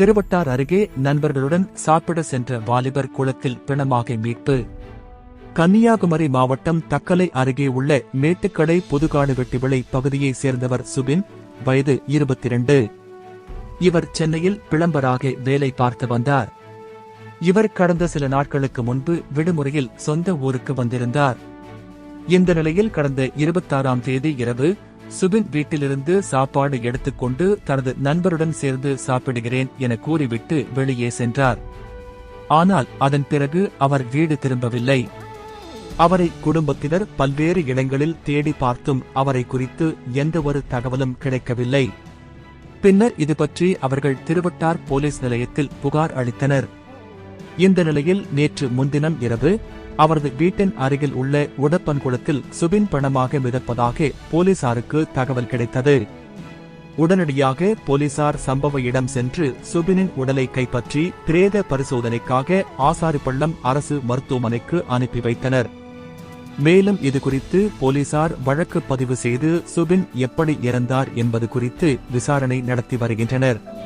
திருவட்டார் அருகே நண்பர்களுடன் சாப்பிட சென்ற வாலிபர் குளத்தில் பிணமாக மீட்பு. கன்னியாகுமரி மாவட்டம் தக்கலை அருகே உள்ள மேட்டுக்கடை புதுகாடு வெட்டிவிளை பகுதியைச் சேர்ந்தவர் சுபின் வயது இருபத்தி இரண்டு இவர் சென்னையில் பிளம்பராக வேலை பார்த்து வந்தார். இவர் கடந்த சில நாட்களுக்கு முன்பு விடுமுறையில் சொந்த ஊருக்கு வந்திருந்தார். இந்த நிலையில் கடந்த இருபத்தாறாம் தேதி இரவு சுபின் வீட்டிலிருந்து சாப்பாடு எடுத்துக்கொண்டு தனது நண்பருடன் சேர்ந்து சாப்பிடுகிறேன் என கூறிவிட்டு வெளியே சென்றார். ஆனால் அதன் பிறகு அவர் வீடு திரும்பவில்லை. அவரை குடும்பத்தினர் பல்வேறு இடங்களில் தேடி பார்த்தும் அவரை குறித்து எந்த ஒரு தகவலும் கிடைக்கவில்லை. பின்னர் இது பற்றி அவர்கள் திருவட்டார் போலீஸ் நிலையத்தில் புகார் அளித்தனர். இந்த நிலையில் நேற்று முன்தினம் இரவு அவரது வீட்டின் அருகில் உள்ள உடப்பன்குளத்தில் சுபின் பணமாக மிதப்பதாக போலீசாருக்கு தகவல் கிடைத்தது. உடனடியாக போலீசார் சம்பவ இடம் சென்று சுபினின் உடலை கைப்பற்றி பிரேத பரிசோதனைக்காக ஆசாரிப்பள்ளம் அரசு மருத்துவமனைக்கு அனுப்பி வைத்தனர். மேலும் இதுகுறித்து போலீசார் வழக்கு பதிவு செய்து சுபின் எப்படி இறந்தார் என்பது குறித்து விசாரணை நடத்தி வருகின்றனர்.